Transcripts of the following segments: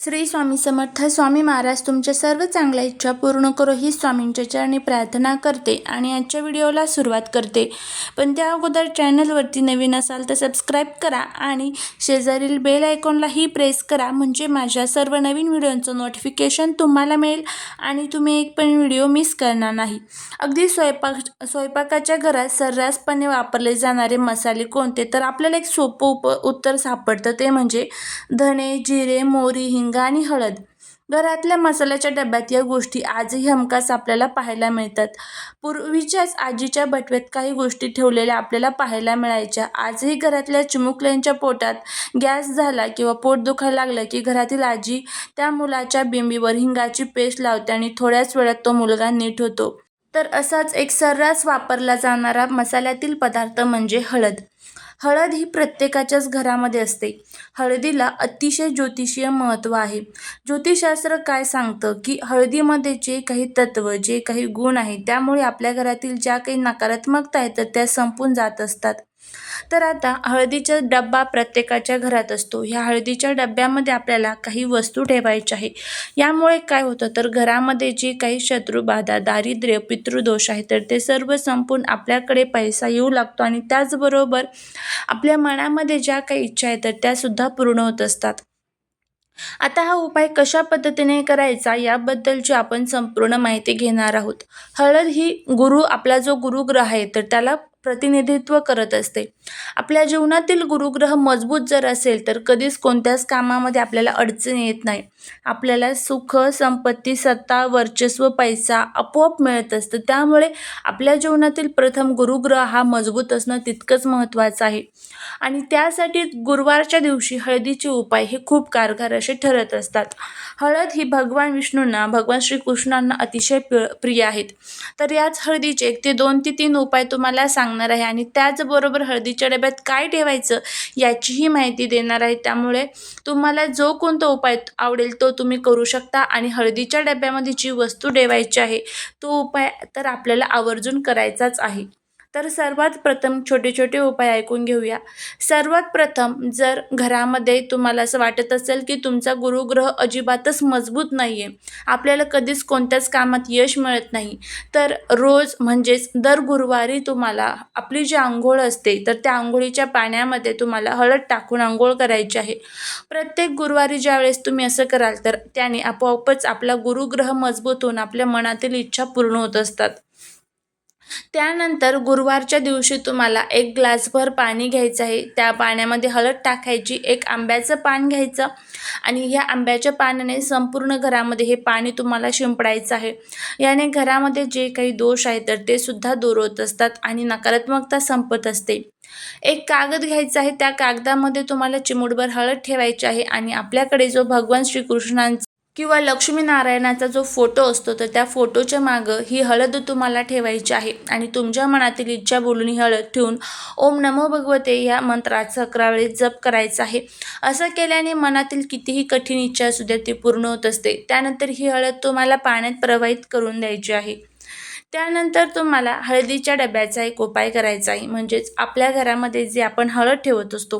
श्री स्वामी समर्थ स्वामी महाराज तुमच्या सर्व चांगल्या इच्छा पूर्ण करो ही स्वामींच्या चरणी प्रार्थना करते आणि आजच्या व्हिडिओला सुरुवात करते. पण त्या अगोदर चॅनलवरती नवीन असाल तर सबस्क्राईब करा आणि शेजारील बेल आयकॉनलाही प्रेस करा म्हणजे माझ्या सर्व नवीन व्हिडिओंचं नोटिफिकेशन तुम्हाला मिळेल आणि तुम्ही एक पण व्हिडिओ मिस करणार नाही. अगदी स्वयंपाक स्वयंपाकाच्या घरात सर्रासपणे वापरले जाणारे मसाले कोणते? तर आपल्याला एक सोपं उप उत्तर सापडतं ते म्हणजे धणे जिरे मोरी हिंग आणि हळद. घरातल्या मसाल्याच्या डब्यात या गोष्टी आजही हमखास आपल्याला पाहायला मिळतात. पूर्वीच्याच आजीच्या बटव्यात काही गोष्टी ठेवलेल्या आपल्याला पाहायला मिळायच्या. आजही घरातल्या चिमुकल्यांच्या पोटात गॅस झाला किंवा पोट दुखायला लागलं की घरातील आजी त्या मुलाच्या बिंबीवर हिंगाची पेस्ट लावते आणि थोड्याच वेळात तो मुलगा नीट होतो. तर असाच एक सर्रास वापरला जाणारा मसाल्यातील पदार्थ म्हणजे हळद. हळद ही प्रत्येकाच्याच घरामध्ये असते. हळदीला अतिशय ज्योतिषीय महत्त्व आहे. ज्योतिषशास्त्र काय सांगतं? की हळदीमध्ये जे काही तत्व जे काही गुण आहेत त्यामुळे आपल्या घरातील ज्या काही नकारात्मकता आहेत तर त्या संपून जात असतात. तर आता हळदीचा डब्बा प्रत्येकाच्या घरात असतो. ह्या हळदीच्या डब्यामध्ये आपल्याला काही वस्तू ठेवायच्या आहे यामुळे काय होतं? तर घरामध्ये जे काही शत्रुबाधा दारिद्र्य पितृदोष आहे तर ते सर्व संपून आपल्याकडे पैसा येऊ लागतो आणि त्याचबरोबर आपल्या मनामध्ये ज्या काही इच्छा आहेत तर त्यासुद्धा पूर्ण होत असतात. आता हा उपाय कशा पद्धतीने करायचा? याबद्दलची आपण संपूर्ण माहिती घेणार आहोत. हळद ही गुरु आपला जो गुरुग्रह आहे तर त्याला प्रतिनिधित्व करत असते. आपल्या जीवनातील गुरुग्रह मजबूत जर असेल तर कधीच कोणत्याच कामामध्ये आपल्याला अडचण येत नाही. आपल्याला सुख संपत्ती सत्ता वर्चस्व पैसा आपोआप मिळत असतं. त्यामुळे आपल्या जीवनातील प्रथम गुरुग्रह हा मजबूत असणं तितकंच महत्त्वाचं आहे. आणि त्यासाठी गुरुवारच्या दिवशी हळदीचे उपाय हे खूप कारगार असे ठरत असतात. हळद ही भगवान विष्णूंना भगवान श्रीकृष्णांना अतिशय प्रिय आहेत. तर याच हळदीचे एक ते दोन ते तीन उपाय तुम्हाला सांग सांगणार आहे. आणि त्याचबरोबर हळदीच्या डब्यात काय ठेवायचं याचीही माहिती देणार आहे. त्यामुळे तुम्हाला जो कोणता उपाय आवडेल तो तुम्ही करू शकता. आणि हळदीच्या डब्यामध्ये जी वस्तू ठेवायची आहे तो उपाय तर आपल्याला आवर्जून करायचाच आहे. तर सर्वात प्रथम छोटे छोटे उपाय ऐकून घेऊया. सर्वात प्रथम जर घरामध्ये तुम्हाला असं वाटत असेल की तुमचा गुरुग्रह अजिबातच मजबूत नाही आहे आपल्याला कधीच कोणत्याच कामात यश मिळत नाही तर रोज म्हणजेच दर गुरुवारी तुम्हाला आपली जी आंघोळ असते तर त्या आंघोळीच्या पाण्यामध्ये तुम्हाला हळद टाकून आंघोळ करायची आहे. प्रत्येक गुरुवारी ज्यावेळेस तुम्ही असं कराल तर त्याने आपोआपच आपला गुरुग्रह मजबूत होऊन आपल्या मनातील इच्छा पूर्ण होत असतात. त्यानंतर गुरुवारच्या दिवशी तुम्हाला एक ग्लासभर पाणी घ्यायचं आहे. त्या पाण्यामध्ये हळद टाकायची एक आंब्याचं पान घ्यायचं आणि ह्या आंब्याच्या पानाने संपूर्ण घरामध्ये हे पाणी तुम्हाला शिंपडायचं आहे. याने घरामध्ये जे काही दोष आहे तर ते सुद्धा दूर होत असतात आणि नकारात्मकता संपत असते. एक कागद घ्यायचा आहे. त्या कागदामध्ये तुम्हाला चिमूटभर हळद ठेवायची आहे आणि आपल्याकडे जो भगवान श्रीकृष्णांचा किंवा लक्ष्मीनारायणाचा जो फोटो असतो तर त्या फोटोच्या मागं ही हळद तुम्हाला ठेवायची आहे. आणि तुमच्या मनातील इच्छा बोलून ही हळद ठेवून ओम नमो भगवते या मंत्राचा अकरा वेळेस जप करायचा आहे. असं केल्याने मनातील कितीही कठीण इच्छा असू द्या ती पूर्ण होत असते. त्यानंतर ही हळद तुम्हाला पाण्यात प्रवाहित करून द्यायची आहे. त्यानंतर तुम्हाला हळदीच्या डब्याचा एक उपाय करायचा आहे. म्हणजेच आपल्या घरामध्ये जे आपण हळद ठेवत असतो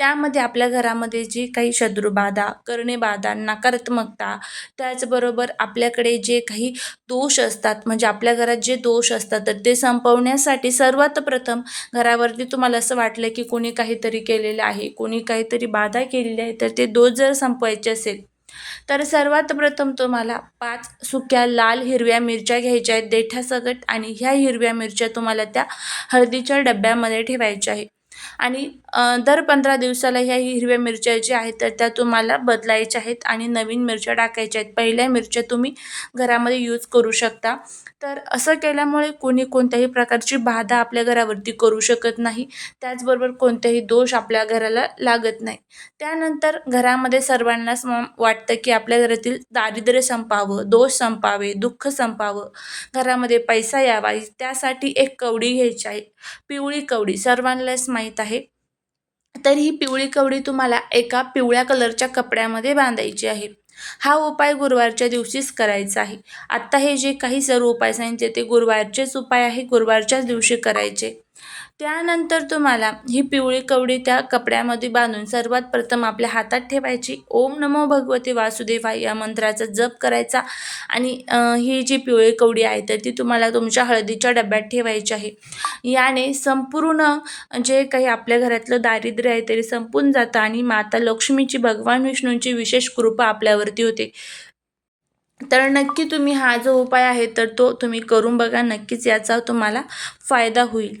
त्यामध्ये आपल्या घरामध्ये जी काही शत्रुबाधा करणेबाधा नकारात्मकता त्याचबरोबर आपल्याकडे जे काही दोष असतात म्हणजे आपल्या घरात जे दोष असतात तर ते संपवण्यासाठी सर्वात प्रथम घरावरती तुम्हाला असं वाटलं की कोणी काहीतरी केलेलं आहे कोणी काहीतरी बाधा केलेली आहे तर ते दोष जर संपवायचे असेल तर सर्वात प्रथम तुम्हाला पाच सुक्या लाल हिरव्या मिरच्या घ्यायच्या आहेत देठ्यासकट आणि ह्या हिरव्या मिरच्या तुम्हाला त्या हळदीच्या डब्यामध्ये ठेवायच्या आहे आणि दर पंधरा दिवसाला ह्या हिरव्या मिरच्या ज्या आहेत तर त्या तुम्हाला बदलायच्या आहेत आणि नवीन मिरच्या टाकायच्या आहेत. पहिल्या मिरच्या तुम्ही घरामध्ये यूज करू शकता. तर असं केल्यामुळे कोणी कोणत्याही प्रकारची बाधा आपल्या घरावरती करू शकत नाही. त्याचबरोबर कोणतेही दोष आपल्या घराला लागत नाही. त्यानंतर घरामध्ये सर्वांनाच वाटतं की आपल्या घरातील दारिद्र्य संपावं दोष संपावे दुःख संपावं. घरामध्ये पैसा यावा त्यासाठी एक कवडी घ्यायची आहे. पिवळी कवडी सर्वांनाच माहीत आहे. तर ही पिवळी कवडी तुम्हाला एका पिवळ्या कलरच्या कपड्यामध्ये बांधायची आहे. हा उपाय गुरुवारच्या दिवशीच करायचा आहे. आत्ता हे जे काही सर्व उपाय सांगितले ते गुरुवारचेच उपाय आहे गुरुवारच्याच दिवशी करायचे. त्यानंतर तुम्हाला ही पिवळी कवडी त्या कपड्यामध्ये बांधून सर्वात प्रथम आपल्या हातात ठेवायची. ओम नमो भगवते वासुदेवाय या मंत्राचा जप करायचा आणि ही जी पिवळी कवडी आहे तर ती तुम्हाला तुमच्या हळदीच्या डब्यात ठेवायची आहे. याने संपूर्ण जे काही आपल्या घरातलं दारिद्र्य आहे तरी संपून जातं आणि माता लक्ष्मीची भगवान विष्णूंची विशेष कृपा आपल्यावरती होते. तर नक्की तुम्ही हा जो उपाय आहे तर तो तुम्ही करून बघा. नक्कीच याचा तुम्हाला फायदा होईल.